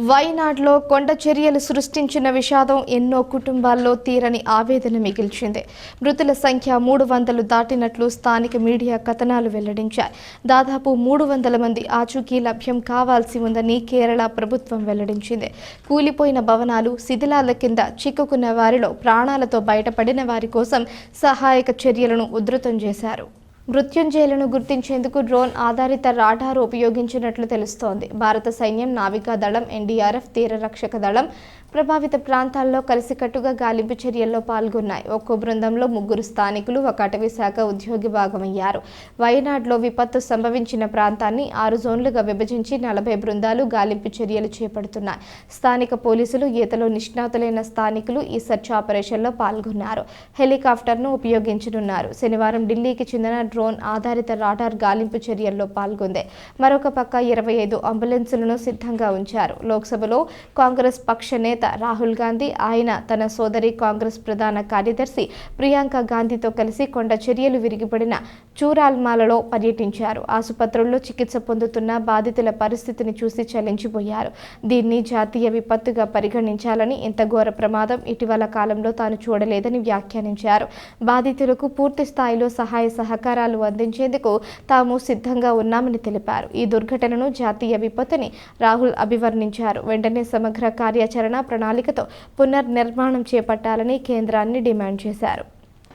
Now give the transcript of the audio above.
వైనాడ్లో కొండ చర్యలు సృష్టించిన విషాదం ఎన్నో కుటుంబాల్లో తీరని ఆవేదన మిగిల్చింది. మృతుల సంఖ్య మూడు వందలు దాటినట్లు స్థానిక మీడియా కథనాలు వెల్లడించాయి. దాదాపు మూడు వందల మంది ఆచూకీ లభ్యం కావాల్సి ఉందని కేరళ ప్రభుత్వం వెల్లడించింది. కూలిపోయిన భవనాలు శిథిలాల కింద చిక్కుకున్న వారిలో ప్రాణాలతో బయటపడిన వారి కోసం సహాయక చర్యలను ఉధృతం చేశారు. మృత్యుంజయులను గుర్తించేందుకు డ్రోన్ ఆధారిత రాడార్ ఉపయోగించినట్లు తెలుస్తోంది. భారత సైన్యం నావికా దళం ఎన్డీఆర్ఎఫ్ తీర రక్షక దళం ప్రభావిత ప్రాంతాల్లో కలిసికట్టుగా గాలింపు చర్యల్లో పాల్గొన్నాయి. ఒక్కో బృందంలో ముగ్గురు స్థానికులు ఒక అటవీ శాఖ ఉద్యోగి భాగమయ్యారు. వయనాడ్లో విపత్తు సంభవించిన ప్రాంతాన్ని ఆరు జోన్లుగా విభజించి నలభై బృందాలు గాలింపు చర్యలు చేపడుతున్నాయి. స్థానిక పోలీసులు ఈతలో నిష్ణాతులైన స్థానికులు ఈ సెర్చ్ ఆపరేషన్లో పాల్గొన్నారు. హెలికాప్టర్ను ఉపయోగించనున్నారు. శనివారం ఢిల్లీకి చెందిన డ్రోన్ ఆధారిత రాడార్ గాలింపు చర్యల్లో పాల్గొంది. మరొక పక్క ఇరవై ఐదు అంబులెన్సులను సిద్ధంగా ఉంచారు. లోక్సభలో కాంగ్రెస్ పక్ష నేత రాహుల్ గాంధీ ఆయన తన సోదరి కాంగ్రెస్ ప్రధాన కార్యదర్శి ప్రియాంక గాంధీతో కలిసి కొండ చర్యలు విరిగిపడిన చూరాల్మాలలో పర్యటించారు. ఆసుపత్రుల్లో చికిత్స పొందుతున్న బాధితుల పరిస్థితిని చూసి చలించిపోయారు. దీన్ని జాతీయ విపత్తుగా పరిగణించాలని ఇంత ఘోర ప్రమాదం ఇటీవల కాలంలో తాను చూడలేదని వ్యాఖ్యానించారు. బాధితులకు పూర్తి స్థాయిలో సహాయ సహకారాలు అందించేందుకు తాము సిద్ధంగా ఉన్నామని తెలిపారు. ఈ దుర్ఘటనను జాతీయ విపత్తుని రాహుల్ అభివర్ణించారు. వెంటనే సమగ్ర కార్యాచరణ ప్రణాళికతో పునర్నిర్మాణం చేపట్టాలని కేంద్రాన్ని డిమాండ్ చేశారు.